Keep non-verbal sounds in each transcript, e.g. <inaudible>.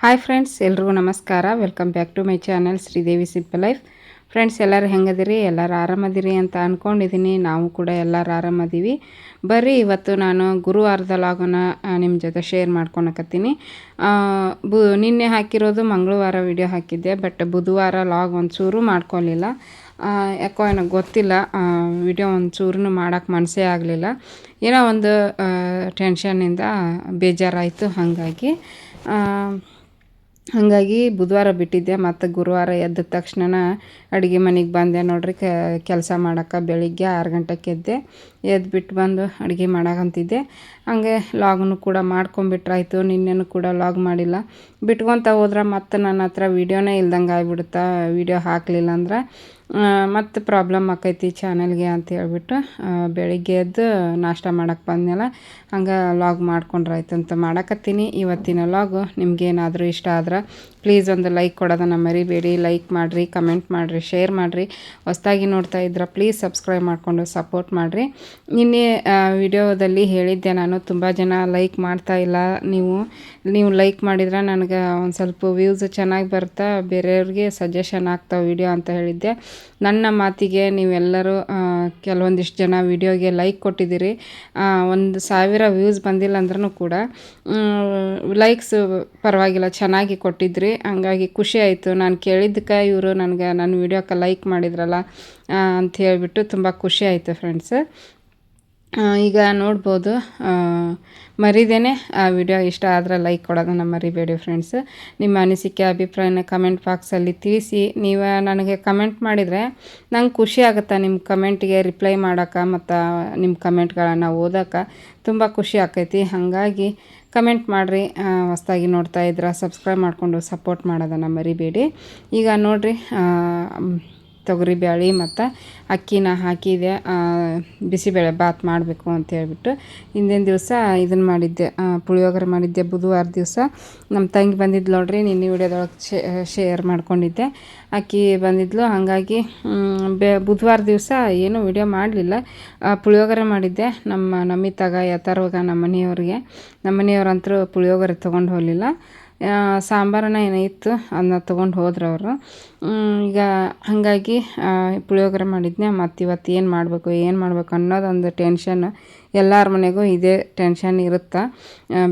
Hi friends ಎಲ್ರಿಗೂ ನಮಸ್ಕಾರ. Welcome back to my channel Sridevi simple life friends ಎಲ್ಲರೂ ಹೆಂಗದಿರಿ? ಎಲ್ಲರೂ ಆರಾಮದಿರಿ ಅಂತ ಅಂದ್ಕೊಂಡಿದ್ದೀನಿ ನಾವು ಕೂಡ ಎಲ್ಲರೂ ಆರಾಮದೀವಿ. ಬರ್ರಿ, ಇವತ್ತು ನಾನು ಗುರುವಾರದ ಲಾಗನ ನಿಮ್ಮ ಜೊತೆ ಶೇರ್ ಮಾಡ್ಕೊಳಕತ್ತೀನಿ. ಬು, ನಿನ್ನೆ ಹಾಕಿರೋದು ಮಂಗಳವಾರ ವಿಡಿಯೋ ಹಾಕಿದ್ದೆ ಬಟ್ ಬುಧವಾರ ಲಾಗ್ ಒಂಚೂರು ಮಾಡ್ಕೊಳ್ಳಿಲ್ಲ ಯಾಕೋ ಏನೋ ಗೊತ್ತಿಲ್ಲ ವಿಡಿಯೋ ಒಂಚೂರು ಮಾಡೋಕ್ಕೆ ಮನಸ್ಸೇ ಆಗಲಿಲ್ಲ. ಏನೋ ಒಂದು ಟೆನ್ಷನ್ನಿಂದ ಬೇಜಾರಾಯಿತು, ಹಾಗಾಗಿ. ಹಾಗಾಗಿ ಬುಧವಾರ ಬಿಟ್ಟಿದ್ದೆ, ಮತ್ತು ಗುರುವಾರ ಎದ್ದ ತಕ್ಷಣ ಅಡುಗೆ ಮನೆಗೆ ಬಂದೆ. ನೋಡ್ರಿ ಕೆಲಸ ಮಾಡೋಕೆ ಬೆಳಿಗ್ಗೆ ಆರು ಗಂಟೆಗೆ ಎದ್ದೆ. ಬಿಟ್ಟು ಬಂದು ಅಡುಗೆ ಮಾಡೋಕಂತಿದ್ದೆ. ಹಂಗೆ ಲಾಗ್ನು ಕೂಡ ಮಾಡ್ಕೊಂಬಿಟ್ರಾಯ್ತು. ನಿನ್ನೆನೂ ಕೂಡ ಲಾಗ್ ಮಾಡಿಲ್ಲ. ಬಿಟ್ಕೊತ ಹೋದ್ರೆ ಮತ್ತೆ ನನ್ನ ಹತ್ರ ವೀಡಿಯೋನೇ ಇಲ್ದಂಗೆ ಆಗಿಬಿಡುತ್ತಾ, ವೀಡಿಯೋ ಹಾಕಲಿಲ್ಲ ಅಂದ್ರೆ ಮತ್ತು ಪ್ರಾಬ್ಲಮ್ ಆಕೈತಿ ಚಾನಲ್ಗೆ ಅಂತ ಹೇಳ್ಬಿಟ್ಟು ಬೆಳಿಗ್ಗೆ ಎದ್ದು ನಾಷ್ಟ ಮಾಡೋಕ್ಕೆ ಬಂದ್ನಲ್ಲ, ಹಂಗೆ ಲಾಗ್ ಮಾಡ್ಕೊಂಡ್ರಾಯ್ತು ಅಂತ ಮಾಡಕತ್ತೀನಿ. ಇವತ್ತಿನ ಲಾಗು ನಿಮಗೇನಾದರೂ ಇಷ್ಟ ಆದ್ರೆ ಪ್ಲೀಸ್ ಒಂದು ಲೈಕ್ ಕೊಡೋದನ್ನು ಮರಿಬೇಡಿ. ಲೈಕ್ ಮಾಡಿರಿ ಕಮೆಂಟ್ ಮಾಡಿರಿ ಶೇರ್ ಮಾಡಿರಿ. ಹೊಸ್ದಾಗಿ ನೋಡ್ತಾ ಇದ್ರೆ ಪ್ಲೀಸ್ ಸಬ್ಸ್ಕ್ರೈಬ್ ಮಾಡಿಕೊಂಡು ಸಪೋರ್ಟ್ ಮಾಡಿರಿ. ನಿನ್ನೆ ವಿಡಿಯೋದಲ್ಲಿ ಹೇಳಿದ್ದೆ ನಾನು, ತುಂಬ ಜನ ಲೈಕ್ ಮಾಡ್ತಾ ಇಲ್ಲ. ನೀವು ನೀವು ಲೈಕ್ ಮಾಡಿದ್ರೆ ನನಗೆ ಒಂದು ಸ್ವಲ್ಪ ವ್ಯೂಸ್ ಚೆನ್ನಾಗಿ ಬರ್ತಾ, ಬೇರೆಯವ್ರಿಗೆ ಸಜೆಷನ್ ಆಗ್ತಾವೆ ವಿಡಿಯೋ ಅಂತ ಹೇಳಿದ್ದೆ. ನನ್ನ ಮಾತಿಗೆ ನೀವೆಲ್ಲರೂ ಕೆಲವೊಂದಿಷ್ಟು ಜನ ವಿಡಿಯೋಗೆ ಲೈಕ್ ಕೊಟ್ಟಿದ್ದೀರಿ. ಒಂದು ಸಾವಿರ ವ್ಯೂಸ್ ಬಂದಿಲ್ಲ ಅಂದ್ರೂ ಕೂಡ ಲೈಕ್ಸ್ ಪರವಾಗಿಲ್ಲ, ಚೆನ್ನಾಗಿ ಕೊಟ್ಟಿದ್ರಿ. ಹಂಗಾಗಿ ಖುಷಿ ಆಯಿತು. ನಾನು ಕೇಳಿದ್ದಕ್ಕೆ ಇವರು ನನಗೆ ನನ್ನ ವಿಡಿಯೋಕ್ಕೆ ಲೈಕ್ ಮಾಡಿದ್ರಲ್ಲ ಅಂತ ಹೇಳಿಬಿಟ್ಟು ತುಂಬ ಖುಷಿ ಆಯಿತು ಫ್ರೆಂಡ್ಸ್ ಈಗ ನೋಡ್ಬೋದು. ಮರಿದೇನೆ ಆ ವಿಡಿಯೋ ಇಷ್ಟ ಆದರೆ ಲೈಕ್ ಕೊಡೋದನ್ನು ಮರಿಬೇಡಿ ಫ್ರೆಂಡ್ಸ್ ನಿಮ್ಮ ಅನಿಸಿಕೆ, ಅಭಿಪ್ರಾಯನ ಕಮೆಂಟ್ ಬಾಕ್ಸಲ್ಲಿ ತಿಳಿಸಿ. ನೀವು ನನಗೆ ಕಮೆಂಟ್ ಮಾಡಿದರೆ ನಂಗೆ ಖುಷಿ ಆಗುತ್ತೆ ನಿಮ್ಮ ಕಮೆಂಟಿಗೆ ರಿಪ್ಲೈ ಮಾಡೋಕೆ ಮತ್ತು ನಿಮ್ಮ ಕಮೆಂಟ್ಗಳನ್ನು ಓದೋಕೆ? ತುಂಬ ಖುಷಿ ಆಕೈತಿ. ಹಾಗಾಗಿ ಕಮೆಂಟ್ ಮಾಡಿರಿ. ಹೊಸ್ದಾಗಿ ನೋಡ್ತಾ ಇದ್ರೆ ಸಬ್ಸ್ಕ್ರೈಬ್ ಮಾಡಿಕೊಂಡು ಸಪೋರ್ಟ್ ಮಾಡೋದನ್ನು ಮರಿಬೇಡಿ. ಈಗ ನೋಡಿರಿ ತೊಗರಿಬೇಳೆ ಮತ್ತು ಅಕ್ಕಿನ ಹಾಕಿದೆ. ಬಿಸಿಬೇಳೆ ಬಾತ್ ಮಾಡಬೇಕು ಅಂತ ಹೇಳ್ಬಿಟ್ಟು ಹಿಂದಿನ ದಿವಸ ಇದನ್ನು ಮಾಡಿದ್ದೆ. ಪುಳಿಯೋಗರೆ ಮಾಡಿದ್ದೆ ಬುಧವಾರ ದಿವಸ. ನಮ್ಮ ತಂಗಿ ಬಂದಿದ್ಲು ನೋಡ್ರಿ, ನಿನ್ನೆ ವಿಡಿಯೋದೊಳಗೆ ಶೇರ್ ಮಾಡ್ಕೊಂಡಿದ್ದೆ. ಅಕ್ಕಿ ಬಂದಿದ್ಲು, ಹಾಗಾಗಿ ಬೆ, ಬುಧವಾರ ದಿವಸ ಏನು ವಿಡಿಯೋ ಮಾಡಲಿಲ್ಲ. ಪುಳಿಯೋಗರೆ ಮಾಡಿದ್ದೆ ನಮ್ಮ ನಮ್ಮಿತ್ತಾಗ ಯಥಾರ್ವಾಗ ನಮ್ಮ ಮನೆಯವ್ರಿಗೆ. ನಮ್ಮ ಮನೆಯವ್ರಂತರೂ ಪುಳಿಯೋಗರೆ ತೊಗೊಂಡು ಹೋಗಲಿಲ್ಲ. ಸಾಂಬಾರನ್ನ ಏನೋ ಇತ್ತು ಅದನ್ನ ತೊಗೊಂಡು ಹೋದ್ರು ಅವರು. ಈಗ ಹಾಗಾಗಿ ಪುಳಿಯೋಗರೆ ಮಾಡಿದ್ನೇ. ಮತ್ತು ಇವತ್ತು ಏನು ಮಾಡಬೇಕು ಏನು ಮಾಡಬೇಕು ಅನ್ನೋದೊಂದು ಟೆನ್ಷನ್ ಎಲ್ಲರ ಮನೆಗೂ ಇದೇ ಟೆನ್ಷನ್ ಇರುತ್ತೆ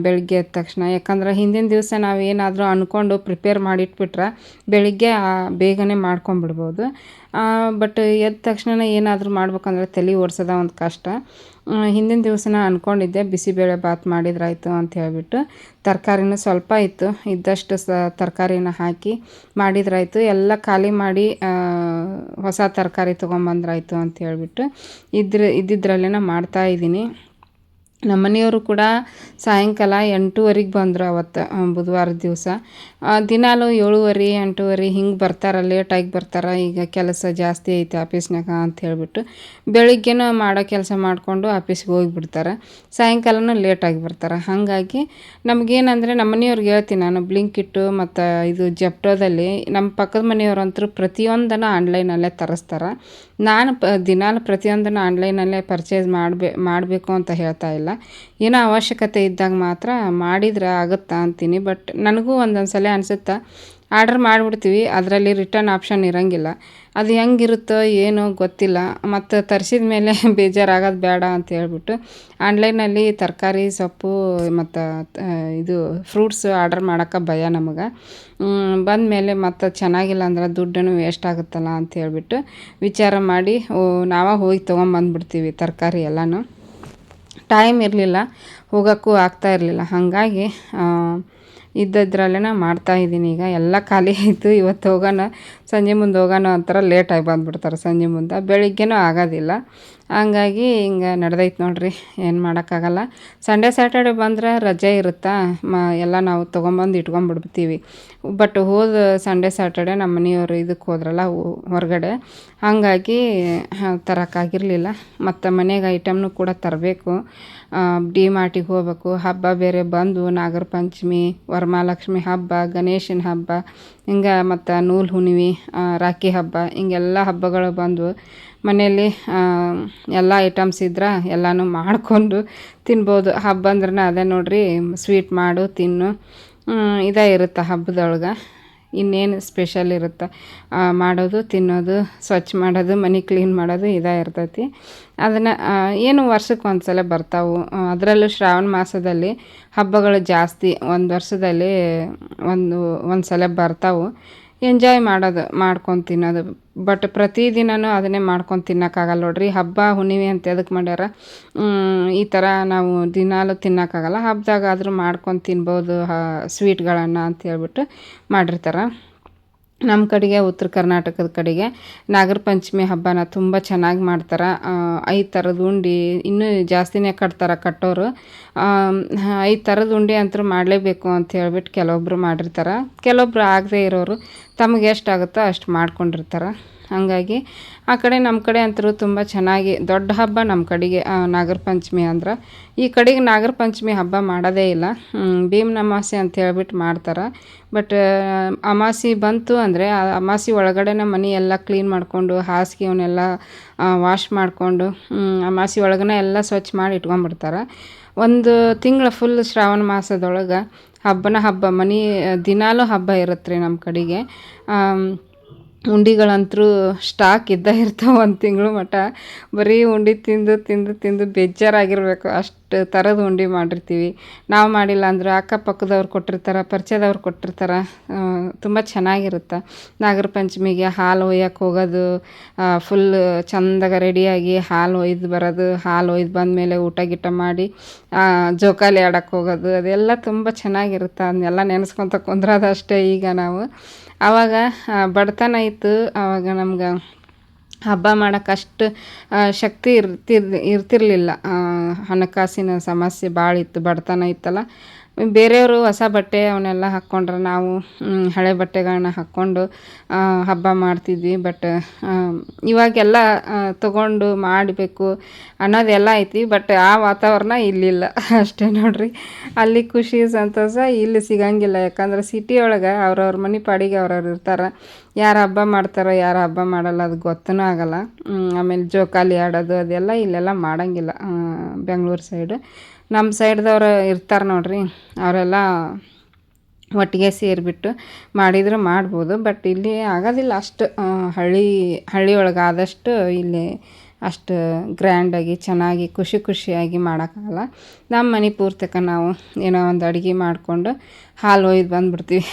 ಬೆಳಗ್ಗೆ ಎದ್ದ ತಕ್ಷಣ. ಯಾಕಂದ್ರೆ ಹಿಂದಿನ ದಿವಸ ನಾವು ಏನಾದರೂ ಅಂದ್ಕೊಂಡು ಪ್ರಿಪೇರ್ ಮಾಡಿಟ್ಬಿಟ್ರೆ ಬೆಳಗ್ಗೆ ಬೇಗನೆ ಮಾಡ್ಕೊಂಬಿಡ್ಬೋದು ಬಟ್ ಎದ್ದ ತಕ್ಷಣ ಏನಾದರೂ ಮಾಡ್ಬೇಕಂದ್ರೆ ತಲೆ ಓಡಿಸೋದ ಒಂದು ಕಷ್ಟ. ಹಿಂದಿನ ದಿವಸನ ಅಂದ್ಕೊಂಡಿದ್ದೆ ಬಿಸಿಬೇಳೆ ಬಾತ್ ಮಾಡಿದ್ರಾಯ್ತು ಅಂತ ಹೇಳಿಬಿಟ್ಟು. ತರಕಾರಿನೂ ಸ್ವಲ್ಪ ಇತ್ತು, ಇದ್ದಷ್ಟು ಸ, ತರಕಾರಿನ ಹಾಕಿ ಮಾಡಿದ್ರಾಯ್ತು. ಎಲ್ಲ ಖಾಲಿ ಮಾಡಿ ಹೊಸ ತರಕಾರಿ ತೊಗೊಂಬಂದ್ರಾಯ್ತು ಅಂತ ಹೇಳಿಬಿಟ್ಟು. ಇದ್ರ ಇದ್ದಿದ್ರಲ್ಲೇ ಮಾಡ್ತಾಯಿದ್ದೀನಿ ನಮ್ಮ ಮನೆಯವರು ಕೂಡ ಸಾಯಂಕಾಲ ಎಂಟೂವರೆಗೆ ಬಂದರು ಅವತ್ತು ಬುಧವಾರ ದಿವಸ. ದಿನಾಲು ಏಳುವರೆ, ಎಂಟೂವರೆ ಹಿಂಗೆ ಬರ್ತಾರೆ ಲೇಟಾಗಿ ಬರ್ತಾರೆ, ಈಗ ಕೆಲಸ ಜಾಸ್ತಿ ಐತೆ ಆಫೀಸ್ನಾಗ ಅಂತ ಹೇಳಿಬಿಟ್ಟು ಬೆಳಿಗ್ಗೆನೂ ಮಾಡೋ ಕೆಲಸ ಮಾಡಿಕೊಂಡು ಆಫೀಸ್ಗೆ ಹೋಗಿಬಿಡ್ತಾರೆ. ಸಾಯಂಕಾಲನೂ ಲೇಟಾಗಿ ಬರ್ತಾರೆ. ಹಾಗಾಗಿ ನಮಗೇನಂದರೆ ನಮ್ಮ ಮನೆಯವ್ರಿಗೆ ಹೇಳ್ತೀನಿ ನಾನು, ಬ್ಲಿಂಕಿಟ್ಟು ಮತ್ತು ಇದು ಜೆಪ್ಟೋದಲ್ಲಿ ನಮ್ಮ ಪಕ್ಕದ ಮನೆಯವ್ರಂತರೂ ಪ್ರತಿಯೊಂದನ್ನು ಆನ್ಲೈನಲ್ಲೇ ತರಿಸ್ತಾರೆ. ನಾನು ಪ, ದಿನಾಲು ಪ್ರತಿಯೊಂದನ್ನು ಆನ್ಲೈನಲ್ಲೇ ಪರ್ಚೇಸ್ ಮಾಡಬೇ, ಮಾಡಬೇಕು ಅಂತ ಹೇಳ್ತಾ ಇಲ್ಲ. ಏನೋ ಅವಶ್ಯಕತೆ ಇದ್ದಾಗ ಮಾತ್ರ ಮಾಡಿದ್ರೆ ಆಗುತ್ತಾ ಅಂತೀನಿ. ಬಟ್ ನನಗೂ ಒಂದೊಂದು ಸಲ ಅನಿಸುತ್ತೆ ಆರ್ಡ್ರ್ ಮಾಡಿಬಿಡ್ತೀವಿ, ಅದರಲ್ಲಿ ರಿಟರ್ನ್ ಆಪ್ಷನ್ ಇರೋಂಗಿಲ್ಲ. ಅದು ಹೆಂಗಿರುತ್ತೋ ಏನೋ ಗೊತ್ತಿಲ್ಲ. ಮತ್ತು ತರಿಸಿದ ಮೇಲೆ <laughs> ಬೇಜಾರಾಗೋದು ಬೇಡ ಅಂತ ಹೇಳ್ಬಿಟ್ಟು ಆನ್ಲೈನಲ್ಲಿ ತರಕಾರಿ, ಸೊಪ್ಪು, ಮತ್ತು ಇದು ಫ್ರೂಟ್ಸ್ ಆರ್ಡರ್ ಮಾಡೋಕ್ಕೆ ಭಯ ನಮಗೆ. ಬಂದ ಮೇಲೆ ಮತ್ತು ಚೆನ್ನಾಗಿಲ್ಲ ಅಂದ್ರೆ ದುಡ್ಡನ್ನು ವೇಸ್ಟ್ ಆಗುತ್ತಲ್ಲ ಅಂತ ಹೇಳ್ಬಿಟ್ಟು ವಿಚಾರ ಮಾಡಿ ನಾವೇ ಹೋಗಿ ತೊಗೊಂಬಂದ್ಬಿಡ್ತೀವಿ ತರಕಾರಿ ಎಲ್ಲನೂ. ಟೈಮ್ ಇರಲಿಲ್ಲ, ಹೋಗೋಕ್ಕೂ ಆಗ್ತಾ ಇರಲಿಲ್ಲ. ಹಾಗಾಗಿ ಇದ್ದದ್ರಲ್ಲೇ ಮಾಡ್ತಾಯಿದ್ದೀನಿ ಈಗ. ಎಲ್ಲ ಖಾಲಿ ಆಯಿತು. ಇವತ್ತು ಹೋಗೋಣ, ಸಂಜೆ ಮುಂದೆ ಹೋಗೋಣ ಅಂತಾರೆ ಲೇಟಾಗಿ ಬಂದುಬಿಡ್ತಾರೆ ಸಂಜೆ ಮುಂದೆ. ಬೆಳಿಗ್ಗೆನೂ ಆಗೋದಿಲ್ಲ. ಹಂಗಾಗಿ ಹಿಂಗೆ ನಡೆದೈತೆ ನೋಡ್ರಿ, ಏನು ಮಾಡೋಕ್ಕಾಗಲ್ಲ. ಸಂಡೇ ಸ್ಯಾಟರ್ಡೆ ಬಂದ್ರೆ ರಜೆ ಇರುತ್ತಾ? ಮ, ಎಲ್ಲ ನಾವು ತೊಗೊಂಬಂದು ಇಟ್ಕೊಂಡ್ಬಿಡ್ತೀವಿ ಬಟ್ ಹೋದ ಸಂಡೇ ಸ್ಯಾಟರ್ಡೆ ನಮ್ಮ ಮನೆಯವರು ಇದಕ್ಕೆ ಹೋದ್ರಲ್ಲ ಹೊರಗಡೆ. ಹಾಗಾಗಿ ತರೋಕ್ಕಾಗಿರಲಿಲ್ಲ ಮತ್ತು ಮನೆಗೆ ಐಟಮ್ನು ಕೂಡ ತರಬೇಕು. ಡಿ ಮಾರ್ಟಿಗೆ ಹೋಗ್ಬೇಕು. ಹಬ್ಬ ಬೇರೆ ಬಂದು ನಾಗರ ಪಂಚಮಿ ವರಮಹಾಲಕ್ಷ್ಮಿ ಹಬ್ಬ, ಗಣೇಶನ ಹಬ್ಬ, ಹಿಂಗೆ ಮತ್ತು ನೂಲು ಹುಣ್ಣಿಮೆ ರಾಖಿ ಹಬ್ಬ, ಹಿಂಗೆಲ್ಲ ಹಬ್ಬಗಳು ಬಂದವು ಮನೆಯಲ್ಲಿ ಎಲ್ಲ ಐಟಮ್ಸ್ ಇದ್ರೆ ಎಲ್ಲನೂ ಮಾಡಿಕೊಂಡು ತಿನ್ಬೋದು. ಹಬ್ಬ ಅಂದ್ರೆ ಅದೇ ನೋಡಿರಿ ಸ್ವೀಟ್ ಮಾಡು, ತಿನ್ನು. ಇದೇ ಇರುತ್ತೆ ಹಬ್ಬದೊಳಗೆ. ಇನ್ನೇನು ಸ್ಪೆಷಲ್ ಇರುತ್ತೆ? ಮಾಡೋದು, ತಿನ್ನೋದು, ಸ್ವಚ್ಛ ಮಾಡೋದು, ಮನೆ ಕ್ಲೀನ್ ಮಾಡೋದು ಇದೇ ಇರ್ತೈತಿ. ಅದನ್ನು ಏನು ವರ್ಷಕ್ಕೆ ಒಂದು ಸಲ ಬರ್ತಾವೆ. ಅದರಲ್ಲೂ ಶ್ರಾವಣ ಮಾಸದಲ್ಲಿ ಹಬ್ಬಗಳು ಜಾಸ್ತಿ. ಒಂದು ವರ್ಷದಲ್ಲಿ ಒಂದು ಒಂದು ಸಲ ಬರ್ತಾವೆ. ಎಂಜಾಯ್ ಮಾಡೋದು, ಮಾಡ್ಕೊಂಡು ತಿನ್ನೋದು. ಬಟ್ ಪ್ರತಿದಿನವೂ ಅದನ್ನೇ ಮಾಡ್ಕೊಂಡು ತಿನ್ನೋಕ್ಕಾಗಲ್ಲ ನೋಡ್ರಿ. ಹಬ್ಬ, ಹುಣ್ಣಿಮೆ ಅಂತ ಎದಕ್ಕೆ ಮಾಡ್ಯಾರ? ಈ ಥರ ನಾವು ದಿನಾಲು ತಿನ್ನೋಕ್ಕಾಗಲ್ಲ. ಹಬ್ಬದಾಗಾದ್ರೂ ಮಾಡ್ಕೊಂಡು ತಿನ್ಬೋದು ಸ್ವೀಟ್ಗಳನ್ನು ಅಂತ ಹೇಳ್ಬಿಟ್ಟು ಮಾಡಿರ್ತಾರೆ. ನಮ್ಮ ಕಡೆಗೆ, ಉತ್ತರ ಕರ್ನಾಟಕದ ಕಡೆಗೆ ನಾಗರ ಪಂಚಮಿ ಹಬ್ಬನ ತುಂಬ ಚೆನ್ನಾಗಿ ಮಾಡ್ತಾರೆ. ಐದು ಥರದ ಉಂಡೆ ಇನ್ನೂ ಜಾಸ್ತಿನೇ ಕಟ್ತಾರೆ ಕಟ್ಟೋರು. ಐದು ಥರದ ಉಂಡೆ ಅಂತೂ ಮಾಡಲೇಬೇಕು ಅಂತ ಹೇಳ್ಬಿಟ್ಟು ಕೆಲವೊಬ್ಬರು ಮಾಡಿರ್ತಾರೆ. ಕೆಲವೊಬ್ರು ಆಗದೇ ಇರೋರು. ತಮಗೆ ಎಷ್ಟಾಗುತ್ತೋ ಅಷ್ಟು ಮಾಡ್ಕೊಂಡಿರ್ತಾರೆ. ಹಾಗಾಗಿ ಆ ಕಡೆ ನಮ್ಮ ಕಡೆ ಅಂತರೂ ತುಂಬ ಚೆನ್ನಾಗಿ ದೊಡ್ಡ ಹಬ್ಬ ನಮ್ಮ ಕಡೆಗೆ ನಾಗರ ಪಂಚಮಿ ಅಂದ್ರೆ. ಈ ಕಡೆಗೆ ನಾಗರ ಪಂಚಮಿ ಹಬ್ಬ ಮಾಡೋದೇ ಇಲ್ಲ. ಭೀಮನ ಅಮಾಸೆ ಅಂತ ಹೇಳ್ಬಿಟ್ಟು ಮಾಡ್ತಾರೆ. ಬಟ್ ಅಮಾಸಿ ಬಂತು ಅಂದರೆ, ಆ, ಅಮಾಸೆ ಒಳಗಡೆನೇ ಮನೆ ಎಲ್ಲ ಕ್ಲೀನ್ ಮಾಡಿಕೊಂಡು, ಹಾಸಿಗೆ ಅವನ್ನೆಲ್ಲ ವಾಶ್ ಮಾಡಿಕೊಂಡು ಅಮಾಸಿ ಒಳಗನೆ ಎಲ್ಲ ಸ್ವಚ್ಛ ಮಾಡಿ ಇಟ್ಕೊಂಡ್ಬಿಡ್ತಾರೆ. ಒಂದು ತಿಂಗಳ ಫುಲ್ ಶ್ರಾವಣ ಮಾಸದೊಳಗೆ ಹಬ್ಬನ ಹಬ್ಬ, ಮನೆ, ದಿನಾಲೂ ಹಬ್ಬ ಇರುತ್ತೆ ರೀ ನಮ್ಮ ಕಡೆಗೆ ಉಂಡಿಗಳಂತೂ ಸ್ಟಾಕ್ ಇದ್ದ ಇರ್ತಾವೆ ಒಂದು ತಿಂಗಳು ಮಟ್ಟ ಬರೀ ಉಂಡೆ ತಿಂದು ತಿಂದು ತಿಂದು ಬೇಜಾರಾಗಿರಬೇಕು. ಅಷ್ಟು ಥರದ ಉಂಡೆ ಮಾಡಿರ್ತೀವಿ. ನಾವು ಮಾಡಿಲ್ಲ ಅಂದರೂ ಅಕ್ಕಪಕ್ಕದವ್ರು ಕೊಟ್ಟಿರ್ತಾರೆ, ಪರಿಚಯದವ್ರು ಕೊಟ್ಟಿರ್ತಾರೆ ತುಂಬ ಚೆನ್ನಾಗಿರುತ್ತೆ. ನಾಗರ ಪಂಚಮಿಗೆ ಹಾಲು ಒಯ್ಯಕ್ಕೆ ಹೋಗೋದು ಫುಲ್ ಚಂದಾಗ ರೆಡಿಯಾಗಿ ಹಾಲು ಒಯ್ದು ಬರೋದು, ಹಾಲು ಒಯ್ದು ಬಂದಮೇಲೆ ಊಟ ಗೀಟ ಮಾಡಿ ಜೋಕಾಲಿ ಆಡಕ್ಕೆ ಹೋಗೋದು, ಅದೆಲ್ಲ ತುಂಬ ಚೆನ್ನಾಗಿರುತ್ತೆ. ಅದನ್ನೆಲ್ಲ ನೆನೆಸ್ಕೊತ ಕುಂದ್ರೋದು ಈಗ ನಾವು. ಆವಾಗ ಬಡತನ ಇತ್ತು ಆವಾಗ ನಮ್ಗೆ ಹಬ್ಬ ಮಾಡೋಕೆ ಅಷ್ಟು ಶಕ್ತಿ ಇರ್ತಿರ್ ಇರ್ತಿರಲಿಲ್ಲ. ಹಣಕಾಸಿನ ಸಮಸ್ಯೆ ಭಾಳ ಇತ್ತು ಬಡತನ ಇತ್ತಲ್ಲ. ಬೇರೆಯವರು ಹೊಸ ಬಟ್ಟೆ ಅವನ್ನೆಲ್ಲ ಹಾಕ್ಕೊಂಡ್ರೆ ನಾವು ಹಳೆ ಬಟ್ಟೆಗಳನ್ನ ಹಾಕ್ಕೊಂಡು ಹಬ್ಬ ಮಾಡ್ತಿದ್ವಿ. ಬಟ್ ಇವಾಗೆಲ್ಲ ತಗೊಂಡು ಮಾಡಬೇಕು ಅನ್ನೋದೆಲ್ಲ ಐತಿ. ಬಟ್ ಆ ವಾತಾವರಣ ಇಲ್ಲಿಲ್ಲ. <laughs> ಅಷ್ಟೇ ನೋಡ್ರಿ. ಅಲ್ಲಿ ಖುಷಿ, ಸಂತೋಷ ಇಲ್ಲಿ ಸಿಗಂಗಿಲ್ಲ. ಯಾಕಂದ್ರೆ ಸಿಟಿ ಒಳಗೆ ಅವ್ರವ್ರ ಮನೆ ಪಾಡಿಗೆ ಅವ್ರವ್ರು ಇರ್ತಾರೆ. ಯಾರು ಹಬ್ಬ ಮಾಡ್ತಾರೋ, ಯಾರು ಹಬ್ಬ ಮಾಡಲ್ಲ, ಅದು ಗೊತ್ತೂ ಆಗಲ್ಲ. ಆಮೇಲೆ ಜೋಕಾಲಿ ಆಡೋದು ಅದೆಲ್ಲ ಇಲ್ಲೆಲ್ಲ ಮಾಡೋಂಗಿಲ್ಲ ಬೆಂಗ್ಳೂರು ಸೈಡು ನಮ್ಮ ಸೈಡ್ದವ್ರು ಇರ್ತಾರೆ ನೋಡ್ರಿ, ಅವರೆಲ್ಲ ಒಟ್ಟಿಗೆ ಸೇರಿಬಿಟ್ಟು ಮಾಡಿದರೂ ಮಾಡ್ಬೋದು, ಬಟ್ ಇಲ್ಲಿ ಆಗೋದಿಲ್ಲ ಅಷ್ಟು ಹಳ್ಳಿ ಹಳ್ಳಿ ಒಳಗೆ ಆದಷ್ಟು ಇಲ್ಲಿ ಅಷ್ಟು ಗ್ರ್ಯಾಂಡಾಗಿ, ಚೆನ್ನಾಗಿ, ಖುಷಿ ಖುಷಿಯಾಗಿ ಮಾಡೋಕ್ಕಾಗಲ್ಲ. ನಮ್ಮ ಮನೆ ಪೂರ್ತಕ ನಾವು ಏನೋ ಒಂದು ಅಡುಗೆ ಮಾಡಿಕೊಂಡು ಹಾಲು ಒಯ್ದು ಬಂದುಬಿಡ್ತೀವಿ.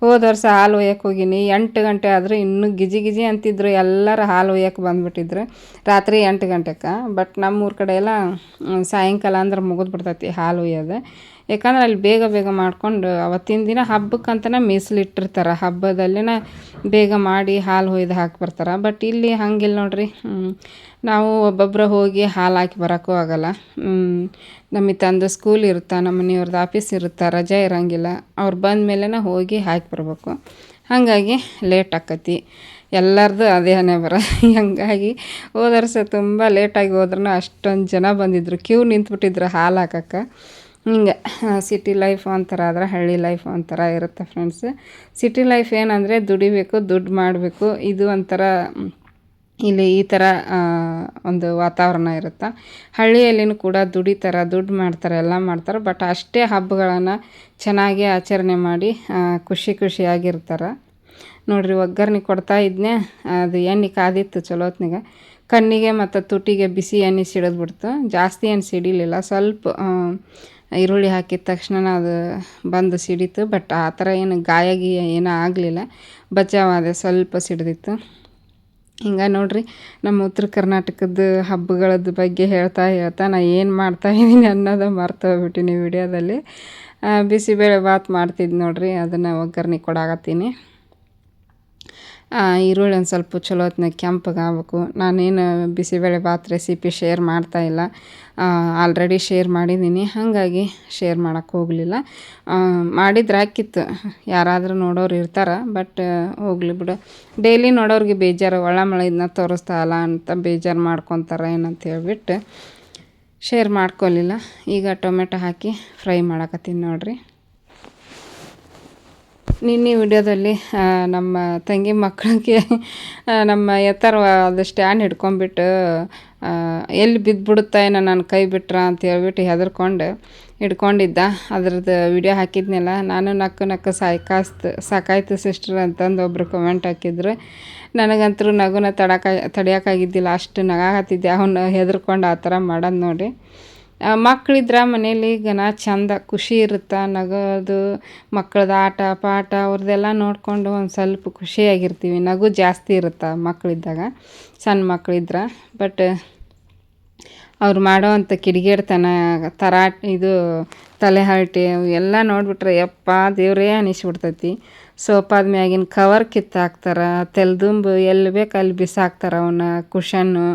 ಹೋದ ವರ್ಷ ಹಾಲು ಒಯ್ಯಕ್ಕೆ ಹೋಗೀನಿ. ಎಂಟು ಗಂಟೆ ಆದರೂ ಇನ್ನೂ ಗಿಜಿ ಗಿಜಿ ಅಂತಿದ್ರು. ಎಲ್ಲರೂ ಹಾಲು ಒಯ್ಯಕ್ಕೆ ಬಂದುಬಿಟ್ಟಿದ್ರು. ರಾತ್ರಿ ಎಂಟು ಗಂಟೆಗೆ ಬಟ್ ನಮ್ಮೂರ ಕಡೆ ಎಲ್ಲ ಸಾಯಂಕಾಲ ಅಂದ್ರೆ ಮುಗಿದು ಬಿಡ್ತೈತಿ ಹಾಲು ಒಯ್ಯೋದು. ಯಾಕಂದ್ರೆ ಅಲ್ಲಿ ಬೇಗ ಬೇಗ ಮಾಡಿಕೊಂಡು ಅವತ್ತಿನ ದಿನ ಹಬ್ಬಕ್ಕಂತನೇ ಮೀಸಲಿಟ್ಟಿರ್ತಾರೆ. ಹಬ್ಬದಲ್ಲಿನ ಬೇಗ ಮಾಡಿ ಹಾಲು ಹೊಯ್ದು ಹಾಕಿ ಬರ್ತಾರೆ ಬಟ್ ಇಲ್ಲಿ ಹಂಗಿಲ್ಲ ನೋಡಿರಿ. ನಾವು ಒಬ್ಬೊಬ್ಬರು ಹೋಗಿ ಹಾಲು ಹಾಕಿ ಬರೋಕ್ಕೂ ಆಗೋಲ್ಲ. ನಮಗೆ ತಂದು ಸ್ಕೂಲ್ ಇರುತ್ತೆ, ನಮ್ಮ ಮನೆಯವ್ರದ್ದು ಆಫೀಸ್ ಇರುತ್ತೆ, ರಜೆ ಇರೋಂಗಿಲ್ಲ. ಅವ್ರು ಬಂದ ಮೇಲೇ ಹೋಗಿ ಹಾಕಿ ಬರಬೇಕು. ಹಾಗಾಗಿ ಲೇಟ್ ಆಕತಿ. ಎಲ್ಲರದು ಅದೇ ಹಣೆ ಬರ. <laughs> ಹಂಗಾಗಿ ಹೋದ ವರ್ಷ ತುಂಬ ಲೇಟಾಗಿ ಹೋದ್ರೂ ಅಷ್ಟೊಂದು ಜನ ಬಂದಿದ್ದರು ಕ್ಯೂ ನಿಂತ್ಬಿಟ್ಟಿದ್ರು ಹಾಲು ಹಾಕಕ್ಕೆ. ಹಿಂಗೆ ಸಿಟಿ ಲೈಫ್ ಒಂಥರ ಆದ್ರೆ ಹಳ್ಳಿ ಲೈಫ್ ಒಂಥರ ಇರುತ್ತೆ ಫ್ರೆಂಡ್ಸ್ ಸಿಟಿ ಲೈಫ್ ಏನಂದರೆ ದುಡಿಬೇಕು, ದುಡ್ಡು ಮಾಡಬೇಕು. ಇದು ಒಂಥರ ಇಲ್ಲಿ ಈ ಥರ ಒಂದು ವಾತಾವರಣ ಇರುತ್ತೆ? ಹಳ್ಳಿಯಲ್ಲಿನೂ ಕೂಡ ದುಡಿತಾರೆ, ದುಡ್ಡು ಮಾಡ್ತಾರೆ, ಎಲ್ಲ ಮಾಡ್ತಾರೆ ಬಟ್ ಅಷ್ಟೇ ಹಬ್ಬಗಳನ್ನು ಚೆನ್ನಾಗಿ ಆಚರಣೆ ಮಾಡಿ ಖುಷಿ ಖುಷಿಯಾಗಿರ್ತಾರೆ. ನೋಡಿರಿ, ಒಗ್ಗರಣೆ ಕೊಡ್ತಾ ಇದ್ನೇ ಅದು ಎಣ್ಣೆ ಕಾದಿತ್ತು ಚಲೋತ್ನಾಗ ಕಣ್ಣಿಗೆ ಮತ್ತು ತುಟಿಗೆ ಬಿಸಿ ಎಣ್ಣೆ ಸಿಡಿದ್ಬಿಡ್ತು. ಜಾಸ್ತಿ ಏನು ಸಿಡಿಲಿಲ್ಲ, ಸ್ವಲ್ಪ ಈರುಳ್ಳಿ ಹಾಕಿದ ತಕ್ಷಣ ಅದು ಬಂದು ಸಿಡಿತು ಬಟ್ ಆ ಥರ ಏನು ಗೀಯ ಏನೂ ಆಗಲಿಲ್ಲ. ಬಚಾವಾದೆ ಸ್ವಲ್ಪ ಸಿಡಿದಿತ್ತು. ಹಿಂಗೆ ನೋಡಿರಿ, ನಮ್ಮ ಉತ್ತರ ಕರ್ನಾಟಕದ ಹಬ್ಬಗಳದ ಬಗ್ಗೆ ಹೇಳ್ತಾ ಹೇಳ್ತಾ ನಾ ಏನು ಮಾಡ್ತಾ ಇದ್ದೀನಿ ಅನ್ನೋದು ಮರ್ತೋಗ್ಬಿಟ್ಟಿನಿ ವಿಡಿಯೋದಲ್ಲಿ. ಬಿಸಿಬೇಳೆ ಬಾತ್ ಮಾಡ್ತಿದ್ದು ನೋಡಿರಿ, ಅದನ್ನು ಒಗ್ಗರಣೆ ಕೊಡಾಕತ್ತೀನಿ. ಈರುಳ್ಳಿ ಒಂದು ಸ್ವಲ್ಪ ಚಲೋ ಹೊತ್ನಾಗ ಕೆಂಪಗೆ ಆಗ್ಬೇಕು. ನಾನೇನು ಬಿಸಿಬೇಳೆ ಬಾತ್ ರೆಸಿಪಿ ಶೇರ್ ಮಾಡ್ತಾ ಇಲ್ಲ. ಆಲ್ರೆಡಿ ಶೇರ್ ಮಾಡಿದ್ದೀನಿ. ಹಾಗಾಗಿ ಶೇರ್ ಮಾಡೋಕ್ಕೆ ಹೋಗಲಿಲ್ಲ. ಮಾಡಿದ್ರೆ ಹಾಕಿತ್ತು. ಯಾರಾದರೂ ನೋಡೋರು ಇರ್ತಾರೆ ಬಟ್ ಹೋಗಲಿ ಬಿಡು. ಡೈಲಿ ನೋಡೋರಿಗೆ ಬೇಜಾರು ಒಳ ಮಳೆ ಇದನ್ನ ತೋರಿಸ್ತಾ ಅಲ್ಲ ಅಂತ ಬೇಜಾರು ಮಾಡ್ಕೊತಾರೆ ಏನಂತ ಹೇಳ್ಬಿಟ್ಟು ಶೇರ್ ಮಾಡ್ಕೊಲಿಲ್ಲ. ಈಗ ಟೊಮೆಟೊ ಹಾಕಿ ಫ್ರೈ ಮಾಡಕತ್ತೀನಿ ನೋಡಿರಿ. ನಿನ್ನೆ ವಿಡಿಯೋದಲ್ಲಿ ನಮ್ಮ ತಂಗಿ ಮಕ್ಕಳಿಗೆ ನಮ್ಮ ಎತ್ತರವಾದ ಸ್ಟ್ಯಾಂಡ್ ಹಿಡ್ಕೊಂಡ್ಬಿಟ್ಟು ಎಲ್ಲಿ ಬಿದ್ದುಬಿಡುತ್ತಾ ಏನೋ ನನ್ನ ಕೈ ಬಿಟ್ರ ಅಂತ ಹೇಳ್ಬಿಟ್ಟು ಹೆದರ್ಕೊಂಡು ಹಿಡ್ಕೊಂಡಿದ್ದ. ಅದ್ರದ್ದು ವಿಡಿಯೋ ಹಾಕಿದ್ನಲ್ಲ, ನಾನು ನಕ್ಕು ನಕ್ಕು ಸಾಯ್ಕಾಸ್ತು, ಸಾಕಾಯ್ತು ಸಿಸ್ಟರ್ ಅಂತಂದು ಒಬ್ಬರು ಕಮೆಂಟ್ ಹಾಕಿದ್ರು. ನನಗಂತರೂ ನಗುನ ತಡಕ ತಡಿಯೋಕ್ಕಾಗಿದ್ದಿಲ್ಲ ಅಷ್ಟು ನಗಾಕತ್ತಿದ್ದೆ. ಅವನು ಹೆದರ್ಕೊಂಡು ಆ ಥರ ಮಾಡೋದು ನೋಡಿ. ಆ, ಮಕ್ಳಿದ್ರ ಮನೇಲಿ ಗನ ಚಂದ ಖುಷಿ ಇರುತ್ತೆ ನಗೋದು ಮಕ್ಕಳದ ಆಟ ಪಾಠ ಅವ್ರದ್ದೆಲ್ಲ ನೋಡಿಕೊಂಡು ಒಂದು ಸ್ವಲ್ಪ ಖುಷಿಯಾಗಿರ್ತೀವಿ. ನಗು ಜಾಸ್ತಿ ಇರುತ್ತೆ ಮಕ್ಕಳಿದ್ದಾಗ ಸಣ್ಣ ಮಕ್ಕಳಿದ್ರ ಬಟ್ ಅವ್ರು ಮಾಡೋ ಅಂಥ ಕಿಡಿಗೇಡ್ತನ ತರಾಟ್ ಇದು ತಲೆ ಹರಟೆ ಎಲ್ಲ ನೋಡ್ಬಿಟ್ರೆ ಯಪ್ಪ ದೇವರೇ ಅನಿಸ್ಬಿಡ್ತೈತಿ. ಸೋಪಾದ ಮ್ಯಾಗಿನ ಕವರ್ ಕಿತ್ತಾಕ್ತಾರೆ ತೆಲ್ದುಂಬು ಎಲ್ಲಿ ಬೇಕು ಅಲ್ಲಿ ಬಿಸಾಕ್ತಾರೆ ಅವನ್ನ ಕುಷನ್ನು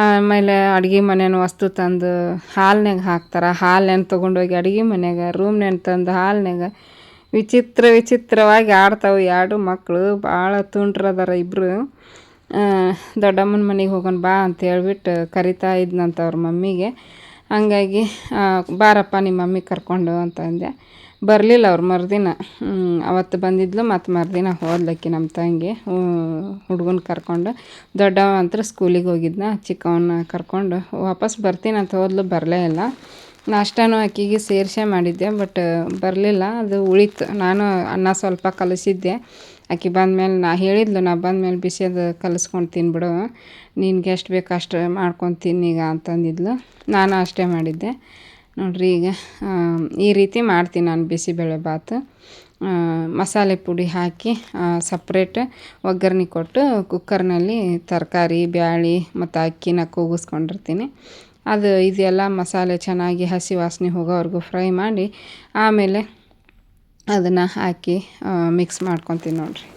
ಆಮೇಲೆ ಅಡುಗೆ ಮನೆನ ವಸ್ತು ತಂದು ಹಾಲ್ನ್ಯಾಗ ಹಾಕ್ತಾರೆ. ಹಾಲ್ನ್ಯಾಗ ತೊಗೊಂಡೋಗಿ ಅಡುಗೆ ಮನೆಯಾಗ, ರೂಮ್ನ್ಯಾಗ ತಂದು ಹಾಲ್ನ್ಯಾಗ ವಿಚಿತ್ರ ವಿಚಿತ್ರವಾಗಿ ಆಡ್ತಾವೆ. ಎರಡು ಮಕ್ಕಳು ಭಾಳ ತುಂಟ್ರದಾರ ಇಬ್ಬರು ದೊಡ್ಡಮ್ಮನ ಮನೆಗೆ ಹೋಗೋಣ ಬಾ ಅಂತ ಹೇಳ್ಬಿಟ್ಟು ಕರಿತಾ ಇದ್ನಂತ ಅವ್ರ ಮಮ್ಮಿಗೆ. ಹಂಗಾಗಿ ಬಾರಪ್ಪ ನಿಮ್ಮ ಮಮ್ಮಿ ಕರ್ಕೊಂಡು ಅಂತ ಅಂದೆ. ಬರಲಿಲ್ಲ ಅವ್ರು ಮರುದಿನ. ಅವತ್ತು ಬಂದಿದ್ಲು ಮತ್ತು ಮರುದಿನ ಹೋದ್ಲಕ್ಕಿ ನಮ್ಮ ತಂಗಿ. ಹುಡುಗನ ಕರ್ಕೊಂಡು ದೊಡ್ಡವ ಅಂತ ಸ್ಕೂಲಿಗೆ ಹೋಗಿದ್ನ, ಚಿಕ್ಕವನ್ನ ಕರ್ಕೊಂಡು ವಾಪಸ್ ಬರ್ತೀನಿ ಅಂತ ಹೋದ್ಲು, ಬರಲೇ ಇಲ್ಲ. ನಾಷ್ಟಾನು ಅಕ್ಕಿಗೆ ಸೇರಿಸೇ ಮಾಡಿದ್ದೆ, ಬಟ್ ಬರಲಿಲ್ಲ. ಅದು ಉಳಿತು. ನಾನು ಅನ್ನ ಸ್ವಲ್ಪ ಕಲಿಸಿದ್ದೆ. ಆಕೆ ಬಂದಮೇಲೆ ನಾ ಹೇಳಿದ್ಲು, ನಾ ಬಂದಮೇಲೆ ಬಿಸಿದು ಕಲಿಸ್ಕೊಂಡು ತಿನ್ಬಿಡು. ನಿನ್ಗೆ ಎಷ್ಟು ಬೇಕು ಅಷ್ಟು ಮಾಡ್ಕೊಂಡು ತಿನ್ನೀಗ ಅಂತಂದಿದ್ಲು. ನಾನು ಅಷ್ಟೇ ಮಾಡಿದ್ದೆ. ನೋಡ್ರಿ ಈಗ ಈ ರೀತಿ ಮಾಡ್ತೀನಿ ನಾನು ಬಿಸಿಬೇಳೆ ಬಾತು. ಆ, ಮಸಾಲೆ ಪುಡಿ ಹಾಕಿ ಸಪ್ರೇಟ್ ಒಗ್ಗರಣೆ ಕೊಟ್ಟು ಕುಕ್ಕರ್ನಲ್ಲಿ ತರಕಾರಿ ಬ್ಯಾಳಿ ಮತ್ತು ಅಕ್ಕಿನ ಕೂಗಿಸ್ಕೊಂಡಿರ್ತೀನಿ. ಅದು ಇದೆಲ್ಲ ಮಸಾಲೆ ಚೆನ್ನಾಗಿ ಹಸಿ ವಾಸನೆ ಹೋಗೋವರೆಗೂ ಫ್ರೈ ಮಾಡಿ ಆಮೇಲೆ ಅದನ್ನು ಹಾಕಿ ಮಿಕ್ಸ್ ಮಾಡ್ಕೊತೀನಿ ನೋಡ್ರಿ.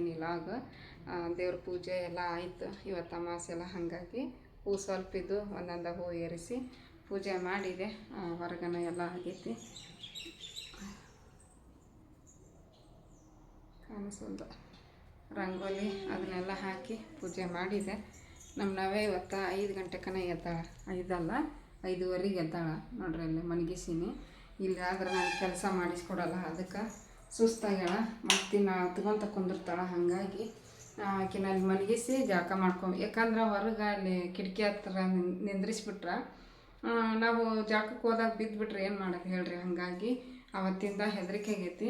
ವ್ಲಾಗ್ ದೇವ್ರ ಪೂಜೆ ಎಲ್ಲ ಆಯಿತು. ಇವತ್ತು ಅಮಾಸೆ ಎಲ್ಲ ಹಾಗಾಗಿ ಹೂ ಸ್ವಲ್ಪ ಇದ್ದು ಒಂದೊಂದು ಹೂ ಏರಿಸಿ ಪೂಜೆ ಮಾಡಿದೆ. ಹೊರಗನ ಎಲ್ಲ ಆಗೈತಿ. ಕಾಣಿಸೋದು. ರಂಗೋಲಿ ಅದನ್ನೆಲ್ಲ ಹಾಕಿ ಪೂಜೆ ಮಾಡಿದೆ. ನಮ್ಮ ನಾವೇ ಇವತ್ತು ಐದು ಗಂಟೆಕನ ಎದ್ದಾಳ. ಐದಲ್ಲ, ಐದುವರೆಗೆ ಎದ್ದಾಳ. ನೋಡ್ರಿ ಅಲ್ಲಿ ಮನಗಿಸೀನಿ ಇಲ್ಲಿ ಆದ್ರೆ ನಾನು ಕೆಲಸ ಮಾಡಿಸ್ಕೊಡಲ್ಲ ಅದಕ್ಕೆ. ಸುಸ್ತಾಗ್ಯಾಳ. ಮತ್ತೆ ನಾ ತಗೊಂತ ಕುಂದಿರ್ತಾಳ. ಹಾಗಾಗಿ ಆಕಿನ ಅಲ್ಲಿ ಮಲಗಿಸಿ ಜಳಕ ಮಾಡ್ಕೊ, ಯಾಕಂದ್ರೆ ಹೊರಗೆ ಅಲ್ಲಿ ಕಿಟಕಿ ಹತ್ರ ನಿಂದ್ರಿಸ್ಬಿಟ್ರ ನಾವು ಜಾಕಕ್ಕೆ ಹೋದಾಗ ಬಿದ್ದುಬಿಟ್ರೆ ಏನು ಮಾಡೋದು ಹೇಳ್ರಿ? ಹಾಗಾಗಿ ಅವತ್ತಿಂದ ಹೆದರಿಕೆ ಆಗೈತಿ.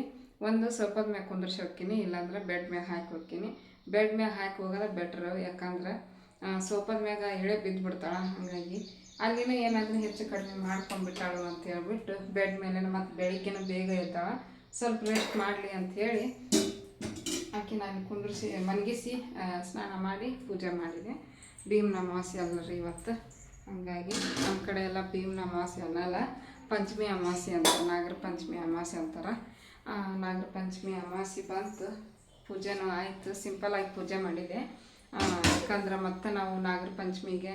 ಒಂದು ಸ್ವಲ್ಪ ಮ್ಯಾಗ ಕುಂದ್ರಿಸಿ ಹೋಗ್ತೀನಿ, ಇಲ್ಲಾಂದ್ರೆ ಬೆಡ್ ಮ್ಯಾಗ ಹಾಕಿ ಹೋಗ್ತೀನಿ. ಬೆಡ್ ಮ್ಯಾಗ ಹಾಕಿ ಹೋಗೋದ ಬೆಟ್ರ್ ಯಾಕಂದ್ರೆ ಸೋಪದ ಮ್ಯಾಗ ಎಳೆ ಬಿದ್ದುಬಿಡ್ತಾಳೆ ಹಾಗಾಗಿ ಅಲ್ಲಿನ ಏನಾದರೂ ಹೆಚ್ಚು ಕಡಿಮೆ ಮಾಡ್ಕೊಂಡ್ಬಿಟ್ಟಾಳು ಅಂತ ಹೇಳ್ಬಿಟ್ಟು ಬೆಡ್ ಮೇಲೆ ಮತ್ತು ಬೆಳಿಗ್ಗೆನ ಬೇಗ ಎದ್ದಾಳ. ಸ್ವಲ್ಪ ರೆಸ್ಟ್ ಮಾಡಲಿ ಅಂಥೇಳಿ ಆಕೆ ನಾನು ಕುಂದ್ರಿಸಿ, ಮನಗಿಸಿ ಸ್ನಾನ ಮಾಡಿ ಪೂಜೆ ಮಾಡಿದೆ. ಭೀಮನ ಅಮಾವಾಸ್ಯೆ ಅಲ್ಲ ರೀ ಇವತ್ತು. ಹಂಗಾಗಿ ನಮ್ಮ ಕಡೆ ಎಲ್ಲ ಭೀಮನ ಅಮಾವಾಸ್ಯೆ ಅನ್ನಲ್ಲ, ಪಂಚಮಿ ಅಮಾವಾಸ್ಯೆ ಅಂತಾರೆ ನಾಗರ ಪಂಚಮಿ ಅಮಾವಾಸ್ಯೆ ಅಂತಾರೆ. ನಾಗರ ಪಂಚಮಿ ಅಮಾವಾಸ್ಯೆ ಬಂತು, ಪೂಜೆನೂ ಆಯಿತು ಸಿಂಪಲಾಗಿ ಪೂಜೆ ಮಾಡಿದೆ. ಯಾಕಂದ್ರೆ ಮತ್ತೆ ನಾವು ನಾಗರ ಪಂಚಮಿಗೆ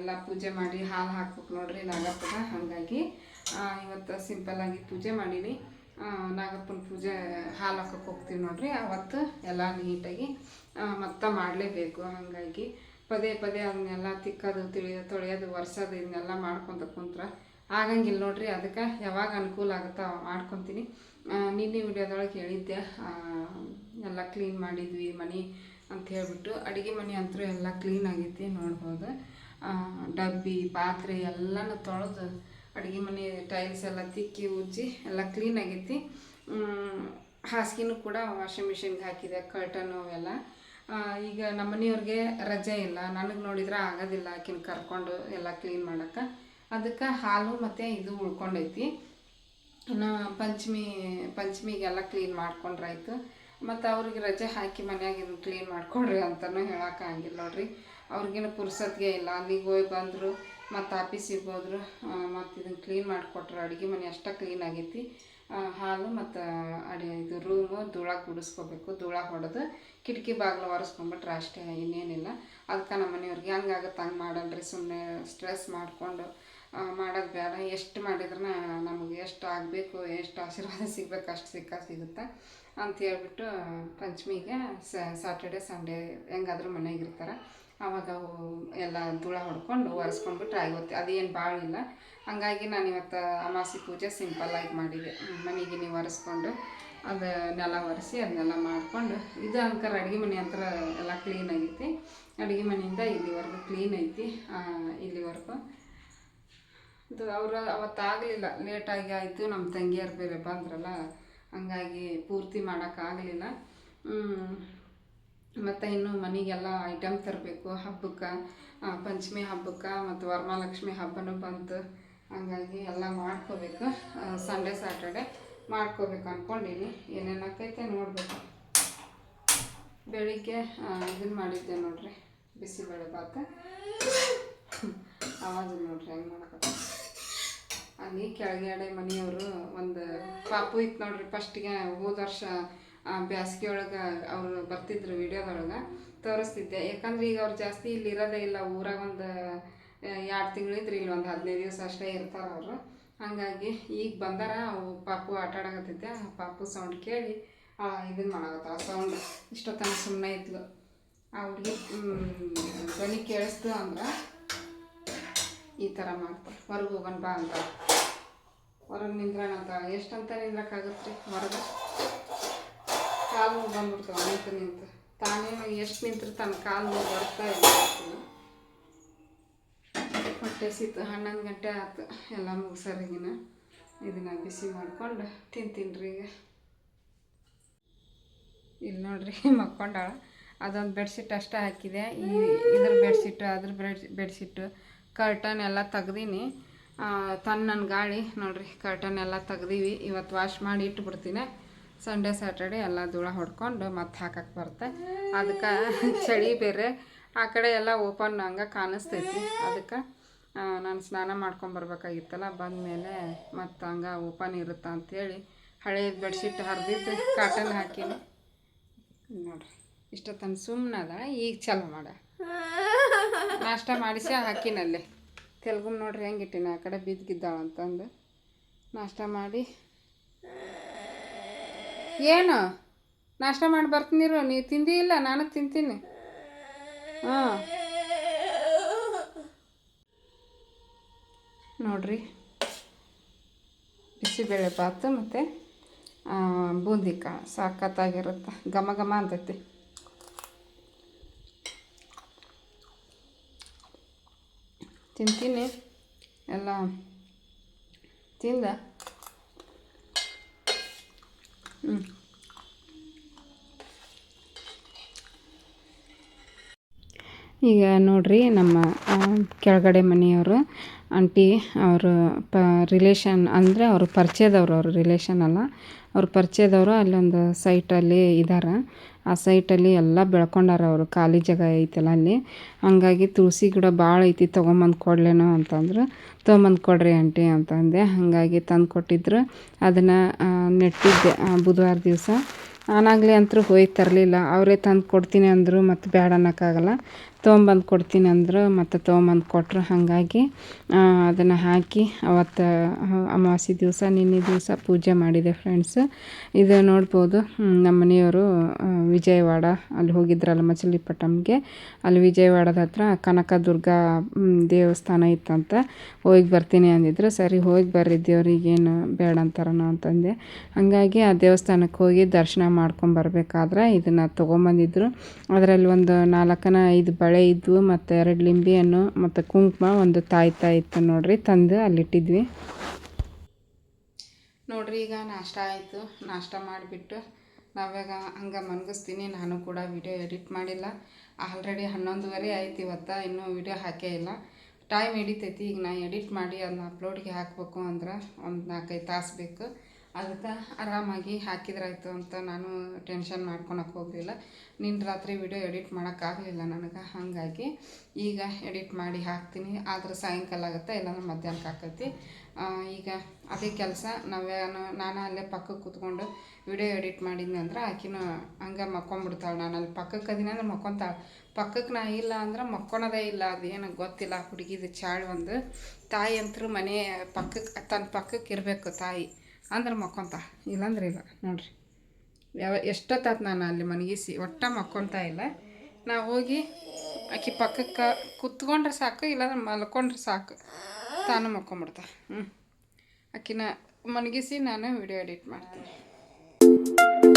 ಎಲ್ಲ ಪೂಜೆ ಮಾಡಿ ಹಾಲು ಹಾಕ್ಬೇಕು ನೋಡ್ರಿ ನಾಗಪ್ಪಗ ಹಾಗಾಗಿ ಇವತ್ತು ಸಿಂಪಲ್ಲಾಗಿ ಪೂಜೆ ಮಾಡೀನಿ. ನಾಗಪ್ಪನ ಪೂಜೆ ಹಾಲು ಹಾಕಕ್ಕೆ ಹೋಗ್ತೀವಿ ನೋಡ್ರಿ. ಅವತ್ತು ಎಲ್ಲ ನೀಟಾಗಿ ಮತ್ತೆ ಮಾಡಲೇಬೇಕು ಹಾಗಾಗಿ. ಪದೇ ಪದೇ ಅದನ್ನೆಲ್ಲ ತಿಕ್ಕೋದು ತಿಳಿಯೋದು ತೊಳೆಯೋದು ಒರೆಸೋದು, ಇದನ್ನೆಲ್ಲ ಮಾಡ್ಕೊತ ಕುಂತ್ರ ಆಗಂಗಿಲ್ಲ ನೋಡ್ರಿ. ಅದಕ್ಕೆ ಯಾವಾಗ ಅನುಕೂಲ ಆಗುತ್ತೆ ಮಾಡ್ಕೊತೀನಿ. ನಿನ್ನೆ ವಿಡಿಯೋದೊಳಗೆ ಹೇಳಿದ್ದೆ ಎಲ್ಲ ಕ್ಲೀನ್ ಮಾಡಿದ್ವಿ ಮನೆ ಅಂತ ಹೇಳ್ಬಿಟ್ಟು. ಅಡುಗೆ ಮನೆ ಅಂತೂ ಎಲ್ಲ ಕ್ಲೀನ್ ಆಗೈತಿ ನೋಡ್ಬೋದು. ಡಬ್ಬಿ, ಪಾತ್ರೆ ಎಲ್ಲನೂ ತೊಳೆದು ಅಡುಗೆ ಮನೆ ಟೈಲ್ಸ್ ಎಲ್ಲ ತಿಕ್ಕಿ ಉಜ್ಜಿ ಎಲ್ಲ ಕ್ಲೀನ್ ಆಗೈತಿ. ಹಾಸಿಗೆನೂ ಕೂಡ ವಾಷಿಂಗ್ ಮಿಷಿನ್ಗೆ ಹಾಕಿದೆ ಕರ್ಟನು ಅವೆಲ್ಲ. ಈಗ ನಮ್ಮ ಮನೆಯವ್ರಿಗೆ ರಜೆ ಇಲ್ಲ. ನನಗೆ ನೋಡಿದ್ರೆ ಆಗೋದಿಲ್ಲ ಆಕಿನ ಕರ್ಕೊಂಡು ಎಲ್ಲ ಕ್ಲೀನ್ ಮಾಡೋಕ್ಕೆ. ಅದಕ್ಕೆ ಹಾಲು ಮತ್ತು ಇದು ಉಳ್ಕೊಂಡೈತಿ. ಇನ್ನು ಪಂಚಮಿ, ಪಂಚಮಿಗೆಲ್ಲ ಕ್ಲೀನ್ ಮಾಡ್ಕೊಂಡ್ರಾಯ್ತು. ಮತ್ತು ಅವ್ರಿಗೆ ರಜೆ ಹಾಕಿ ಮನ್ಯಾಗ ಇನ್ನು ಕ್ಲೀನ್ ಮಾಡ್ಕೊಡ್ರಿ ಅಂತಲೂ ಹೇಳೋಕ್ಕಾಗಿಲ್ಲ ನೋಡ್ರಿ. ಅವ್ರಿಗೇನು ಪುರ್ಸತ್ಗೆ ಇಲ್ಲ. ಅಲ್ಲಿಗೆ ಹೋಗಿ ಬಂದರು ಮತ್ತು ಆಫೀಸಿಗೆ ಹೋದ್ರು ಮತ್ತು ಇದನ್ನು ಕ್ಲೀನ್ ಮಾಡಿಕೊಟ್ರು, ಅಡುಗೆ ಮನೆ ಅಷ್ಟೇ ಕ್ಲೀನ್ ಆಗೈತಿ. ಹಾಲು ಮತ್ತು ಅಡಿ, ಇದು ರೂಮು ಧೂಳ ಗುಡಿಸ್ಕೋಬೇಕು ಧೂಳ ಹೊಡೆದು ಕಿಟಕಿ ಬಾಗಿಲು ಒರೆಸ್ಕೊಂಬಿಟ್ರೆ ಅಷ್ಟೇ, ಇನ್ನೇನಿಲ್ಲ. ಅದಕ್ಕೆ ನಮ್ಮ ಮನೆಯವ್ರಿಗೆ ಹಂಗಾಗತ್ತೆ ಹಂಗೆ ಮಾಡಲ್ರಿ ಸುಮ್ಮನೆ ಸ್ಟ್ರೆಸ್ ಮಾಡಿಕೊಂಡು ಮಾಡೋದು ಬೇಡ ಎಷ್ಟು ಮಾಡಿದ್ರೆ ನಮಗೆ ಎಷ್ಟು ಆಗಬೇಕು, ಎಷ್ಟು ಆಶೀರ್ವಾದ ಸಿಗಬೇಕು, ಅಷ್ಟು ಸಿಕ್ಕ ಸಿಗುತ್ತೆ. ಅಂತ ಹೇಳ್ಬಿಟ್ಟು ಪಂಚಮಿಗೆ ಸಾಟರ್ಡೆ ಸಂಡೇ ಹೆಂಗಾದ್ರೂ ಮನೆಗೆ ಇರ್ತಾರೆ. ಆವಾಗ ಎಲ್ಲ ಧೂಳ ಹೊಡ್ಕೊಂಡು ಒರೆಸ್ಕೊಂಡ್ಬಿಟ್ರೆ ಆಗುತ್ತೆ ಅದೇನು ಭಾಳ ಇಲ್ಲ. ಹಂಗಾಗಿ ನಾನು ಇವತ್ತು ಅಮಾಸಿ ಪೂಜೆ ಸಿಂಪಲ್ಲಾಗಿ ಮಾಡಿದೆ. ಮನೆಗೆ ನೀವು ಒರೆಸ್ಕೊಂಡು ಅದು ನೆಲ ಒರೆಸಿ ಅದನ್ನೆಲ್ಲ ಮಾಡಿಕೊಂಡು, ಇದು ಅಂಕರ್ ಅಡುಗೆ ಮನೆ ಹತ್ರ ಎಲ್ಲ ಕ್ಲೀನ್ ಆಗೈತಿ. ಅಡುಗೆ ಮನೆಯಿಂದ ಇಲ್ಲಿವರೆಗೂ ಕ್ಲೀನ್ ಐತಿ ಇಲ್ಲಿವರೆಗೂ. ಇದು ಅವರು ಅವತ್ತಾಗಲಿಲ್ಲ ಲೇಟಾಗಿ ಆಯಿತು ನಮ್ಮ ತಂಗಿಯರು ಬೇರೆ ಬಂದ್ರಲ್ಲ. ಹಂಗಾಗಿ ಪೂರ್ತಿ ಮಾಡೋಕ್ಕಾಗಲಿಲ್ಲ. ಮತ್ತು ಇನ್ನು ಮನೆಗೆಲ್ಲ ಐಟಮ್ ತರಬೇಕು, ಹಬ್ಬಕ್ಕೆ ಪಂಚಮಿ ಹಬ್ಬಕ್ಕೆ ಮತ್ತು ವರಮಹಾಲಕ್ಷ್ಮಿ ಹಬ್ಬನೂ ಬಂತು. ಹಂಗಾಗಿ ಎಲ್ಲ ಮಾಡ್ಕೋಬೇಕು. ಸಂಡೇ ಸ್ಯಾಟರ್ಡೆ ಮಾಡ್ಕೋಬೇಕು ಅನ್ಕೊಂಡಿನಿ. ಏನೇನು ಆಕೈತೆ ನೋಡಬೇಕು. ಬೆಳಿಗ್ಗೆ ಇದನ್ನು ಮಾಡಿದ್ದೆ ನೋಡ್ರಿ. ಬಿಸಿಬೇಳೆ ಭಾತ <coughs> ಆವಾಜು ನೋಡ್ರಿ, ಹೆಂಗೆ ಮಾಡಕತ್ತ ಅಲ್ಲಿ ಕೆಳಗಡೆ ಮನೆಯವರು ಒಂದು ಪಾಪು ಇತ್ತು ನೋಡ್ರಿ ಫಸ್ಟ್ಗೆ ಹೋದ ವರ್ಷ ಬ್ಯಾಸ್ಗೆ ಒಳಗೆ ಅವರು ಬರ್ತಿದ್ರು ವಿಡಿಯೋದೊಳಗೆ, ತೋರಿಸ್ತಿದ್ದೆ. ಯಾಕಂದ್ರೆ ಈಗ ಅವ್ರು ಜಾಸ್ತಿ ಇಲ್ಲಿ ಇರೋದೇ ಇಲ್ಲ, ಊರಾಗ ಒಂದು ಎರಡು ತಿಂಗಳು ಇದ್ರಿ ಇಲ್ಲಿ ಒಂದು ಹದಿನೈದು ದಿವಸ ಅಷ್ಟೇ ಇರ್ತಾರೆ ಅವರು. ಹಾಗಾಗಿ ಈಗ ಬಂದಾರ, ಅವು ಪಾಪು ಆಟ ಆ ಪಾಪು ಸೌಂಡ್ ಕೇಳಿ ಇದನ್ನು ಆ ಸೌಂಡ್ ಇಷ್ಟೊತ್ತನ ಸುಮ್ಮನೆ ಇದ್ಲು. ಆ ಹುಡುಗಿ ಧ್ವನಿ ಕೇಳಿಸ್ತು ಅಂದ್ರೆ, ಈ ಥರ ಮಾಡ್ತಾರೆ ಹೊರಗೆ ಹೋಗೋಣ ಬಾ ಅಂತ ಹೊರಗೆ ನಿಂದ್ರಣ ಅಂತ ಎಷ್ಟಂತ ನಿಂದ್ರಕ್ಕಾಗತ್ತೆ ಹೊರಗೆ? ಕಾಲು ನೋವು ಬಂದ್ಬಿಡ್ತಾವೆ ನಿಂತು ನಿಂತು. ತಾನೇ ಎಷ್ಟು ನಿಂತರು ತನ್ನ ಕಾಲು ನೋವು ಬರ್ತಾ ಇಲ್ಲ ಹೊಟ್ಟೆ ಸಿತ್ತು ಹನ್ನೊಂದು ಗಂಟೆ ಆಯ್ತು ಎಲ್ಲ ಮುಗಿಸೋರಿಗಿನ ಇದನ್ನು ಬಿಸಿ ಮಾಡ್ಕೊಂಡು ತಿಂತೀನಿ ರೀ ಈಗ. ಇಲ್ಲಿ ನೋಡ್ರಿ <laughs> ಮಕ್ಕೊಂಡಾಳ. ಅದೊಂದು ಬೆಡ್ಶೀಟ್ ಅಷ್ಟೇ ಹಾಕಿದೆ. ಈ ಇದ್ರ ಬೆಡ್ಶೀಟು, ಅದ್ರ ಬೆಡ್ ಬೆಡ್ಶೀಟು. ಕರ್ಟನ್ ಎಲ್ಲ ತೆಗ್ದೀನಿ. ತಣ್ಣನ ಗಾಳಿ, ನೋಡಿರಿ ಕರ್ಟನ್ ಎಲ್ಲ ತೆಗ್ದೀವಿ. ಇವತ್ತು ವಾಶ್ ಮಾಡಿ ಇಟ್ಬಿಡ್ತೀನಿ. ಸಂಡೇ ಸ್ಯಾಟರ್ಡೆ ಎಲ್ಲ ಧೂಳ ಹೊಡ್ಕೊಂಡು ಮತ್ತೆ ಹಾಕಕ್ಕೆ ಬರುತ್ತೆ ಅದಕ್ಕೆ <laughs> ಚಳಿ ಬೇರೆ. ಆ ಕಡೆ ಎಲ್ಲ ಓಪನ್ ಹಂಗೆ ಕಾಣಿಸ್ತೈತಿ ಅದಕ್ಕೆ ನಾನು ಸ್ನಾನ ಮಾಡ್ಕೊಂಬರ್ಬೇಕಾಗಿತ್ತಲ್ಲ ಬಂದಮೇಲೆ ಮತ್ತು ಹಂಗೆ ಓಪನ್ ಇರುತ್ತೆ ಅಂಥೇಳಿ ಹಳೇದು ಬೆಡ್ಶೀಟ್ ಹರಿದಿದ್ದು ಕಾಟನ್ ಹಾಕಿನಿ. ನೋಡ್ರಿ, ಇಷ್ಟೊತ್ತನ ಸುಮ್ಮನೆ ಅದ ಈಗ ಚಲೋ ಮಾಡ. ನಾಷ್ಟ ಮಾಡಿಸಿ ಹಾಕಿನಲ್ಲಿ. ತೆಲುಗು ನೋಡ್ರಿ ಹೆಂಗೆ ಇಟ್ಟಿನಿ, ಆ ಕಡೆ ಬಿದ್ದಿದ್ದಾಳ ಅಂತಂದು. ನಾಷ್ಟ ಮಾಡಿ. ಏನು? ನಾಷ್ಟ ಮಾಡಿ ಬರ್ತೀನಿರು ನೀವು ತಿಂದಿ ಇಲ್ಲ, ನಾನು ತಿಂತೀನಿ. ಹಾಂ. ನೋಡ್ರಿ. ಬಿಸಿಬೇಳೆ ಭಾತು ಮತ್ತು ಬೂಂದಿ ಕಾಳು ಸಾಕತ್ತಾಗಿರುತ್ತೆ, ಘಮ ಘಮ ಅಂತೈತಿ. ತಿಂತೀನಿ ಎಲ್ಲ ತಿಂದ ಹ್ಞೂ ಈಗ ನೋಡ್ರಿ ನಮ್ಮ ಕೆಳಗಡೆ ಮನೆಯವರು ಆಂಟಿ ಅವರು, ಪ ರಿಲೇಷನ್ ಅಂದರೆ ಅವರು ಪರಿಚಯದವ್ರು ಅವರು ರಿಲೇಷನ್ ಅಲ್ಲ. ಅವ್ರ ಪರಿಚಯದವರು ಅಲ್ಲೊಂದು ಸೈಟಲ್ಲಿ ಇದ್ದಾರೆ ಆ ಸೈಟಲ್ಲಿ ಎಲ್ಲ ಬೆಳ್ಕೊಂಡಾರ ಅವರು. ಖಾಲಿ ಜಾಗ ಐತಲ್ಲ ಅಲ್ಲಿ. ಹಂಗಾಗಿ ತುಳಸಿ ಗಿಡ ಭಾಳ ಐತಿ, ತೊಗೊಂಬಂದು ಕೊಡ್ಲೇನೋ ಅಂತಂದ್ರು. ತೊಗೊಂಬಂದು ಕೊಡ್ರಿ ಆಂಟಿ ಅಂತಂದೆ. ಹಾಗಾಗಿ ತಂದು ಕೊಟ್ಟಿದ್ರು. ಅದನ್ನು ನೆಟ್ಟಿದ್ದೆ ಬುಧವಾರ ದಿವಸ. ನಾನಾಗಲೇ ಅಂತರೂ ಹೋಗಿ ತರಲಿಲ್ಲ ಅವರೇ ತಂದು ಕೊಡ್ತೀನಿ ಅಂದರು, ಮತ್ತು ಬೇಡ ಅನ್ನೋಕ್ಕಾಗಲ್ಲ. ತೊಗೊಂಬಂದು ಕೊಡ್ತೀನಿ ಅಂದರು ಮತ್ತು ತೊಗೊಂಬಂದು ಕೊಟ್ಟರು ಹಾಗಾಗಿ ಅದನ್ನು ಹಾಕಿ ಅವತ್ತು ಅಮಾವಾಸ್ಯೆ ದಿವಸ, ನಿನ್ನೆ ದಿವಸ ಪೂಜೆ ಮಾಡಿದೆ ಫ್ರೆಂಡ್ಸ್ ಇದು ನೋಡ್ಬೋದು ನಮ್ಮ ಮನೆಯವರು ವಿಜಯವಾಡ ಅಲ್ಲಿ ಹೋಗಿದ್ರಲ್ಲ ಮಚಿಲಿಪಟ್ಟಂಗೆ. ಅಲ್ಲಿ ವಿಜಯವಾಡದ ಹತ್ರ ಕನಕದುರ್ಗ ದೇವಸ್ಥಾನ ಇತ್ತಂತ. ಹೋಗಿ ಬರ್ತೀನಿ ಅಂದಿದ್ರು. ಸರಿ, ಹೋಗಿ ಬರ್ರಿ ದೇವ್ರಿಗೇನು ಬೇಡ ಅಂತಾರನೋ ಅಂತಂದೆ. ಹಾಗಾಗಿ ಆ ದೇವಸ್ಥಾನಕ್ಕೆ ಹೋಗಿ ದರ್ಶನ ಮಾಡ್ಕೊಂಬರ್ಬೇಕಾದ್ರೆ ಇದನ್ನು ತೊಗೊಂಬಂದಿದ್ರು. ಅದರಲ್ಲಿ ಒಂದು ನಾಲ್ಕನ ಐದು ಬಳೆ ಇದ್ವು, ಮತ್ತು ಎರಡು ಲಿಂಬೆ ಹಣ್ಣು, ಮತ್ತು ಕುಂಕುಮ ಒಂದು ತಾಯ್ತಾ ಇತ್ತು ನೋಡ್ರಿ, ತಂದು ಅಲ್ಲಿಟ್ಟಿದ್ವಿ. ನೋಡ್ರಿ, ಈಗ ನಾಷ್ಟ ಆಯಿತು. ನಾಷ್ಟ ಮಾಡಿಬಿಟ್ಟು ನಾವಾಗ ಹಂಗೆ ಮನ್ಗಿಸ್ತೀನಿ ನಾನು ಕೂಡ ವಿಡಿಯೋ ಎಡಿಟ್ ಮಾಡಿಲ್ಲ. ಆಲ್ರೆಡಿ ಹನ್ನೊಂದುವರೆ ಆಯ್ತು ಇವತ್ತು, ಇನ್ನೂ ವಿಡಿಯೋ ಹಾಕೇ ಇಲ್ಲ. ಟೈಮ್ ಹಿಡಿತೈತಿ, ಈಗ ನಾನು ಎಡಿಟ್ ಮಾಡಿ ಅದನ್ನ ಅಪ್ಲೋಡ್ಗೆ ಹಾಕಬೇಕು ಅಂದ್ರೆ ಒಂದು ನಾಲ್ಕೈದು ತಾಸು ಬೇಕು. ಅದಕ್ಕೆ ಆರಾಮಾಗಿ ಹಾಕಿದ್ರಾಯ್ತು ಅಂತ ನಾನು ಟೆನ್ಷನ್ ಮಾಡ್ಕೊಳಕ್ಕೆ ಹೋಗಲಿಲ್ಲ. ನಿನ್ನ ರಾತ್ರಿ ವಿಡಿಯೋ ಎಡಿಟ್ ಮಾಡೋಕ್ಕಾಗಲಿಲ್ಲ ನನಗೆ, ಹಾಗಾಗಿ ಈಗ ಎಡಿಟ್ ಮಾಡಿ ಹಾಕ್ತೀನಿ. ಆದ್ರೆ ಸಾಯಂಕಾಲ ಆಗುತ್ತೆ? ಇಲ್ಲಾಂದ್ರೆ ಮಧ್ಯಾಹ್ನಕ್ಕೆ ಹಾಕೈತಿ ಈಗ ಅದೇ ಕೆಲಸ. ನಾವೇನು ನಾನು ಅಲ್ಲೇ ಪಕ್ಕಕ್ಕೆ ಕೂತ್ಕೊಂಡು ವಿಡಿಯೋ ಎಡಿಟ್ ಮಾಡಿದ್ನಿ ಅಂದ್ರೆ ಆಕಿನೂ ಹಂಗೆ ಮಕ್ಕೊಂಬಿಡ್ತಾಳೆ. ನಾನು ಅಲ್ಲಿ ಪಕ್ಕಕ್ಕೆ ಅದೀನಿ ಅಂದ್ರೆ ಮಕ್ಕೊಂತಾಳೆ. ಪಕ್ಕಕ್ಕೆ ನಾ ಇಲ್ಲ ಅಂದ್ರೆ ಮಕ್ಕೊಳೋದೇ ಇಲ್ಲ. ಅದೇನು ಗೊತ್ತಿಲ್ಲ. ಹುಡುಗಿದು ಚಾಳು ಒಂದು. ತಾಯಿ ಅಂತರೂ ಮನೆ ಪಕ್ಕಕ್ಕೆ ತನ್ನ ಪಕ್ಕಕ್ಕೆ ಇರಬೇಕು ತಾಯಿ. ಅಂದ್ರೆ ಮಕ್ಕೊಂತ, ಇಲ್ಲಾಂದ್ರೆ ಇಲ್ಲ. ನೋಡ್ರಿ. ಯಾವ, ಎಷ್ಟೊತ್ತಾತು ನಾನು ಅಲ್ಲಿ ಮನಗಿಸಿ ಒಟ್ಟ ಮಕ್ಕೊಂತ ಇಲ್ಲ. ನಾವು ಹೋಗಿ ಆಕಿ ಪಕ್ಕಕ್ಕೆ ಕುತ್ಕೊಂಡ್ರೆ ಸಾಕು, ಇಲ್ಲಾಂದ್ರೆ ಮಲ್ಕೊಂಡ್ರೆ ಸಾಕು. ತಾನು ಮಕ್ಕೊಂಬಿಡ್ತ. ಹ್ಞೂ ಆಕಿನ ಮನಗಿಸಿ ನಾನು ವಿಡಿಯೋ ಎಡಿಟ್ ಮಾಡ್ತೀನಿ.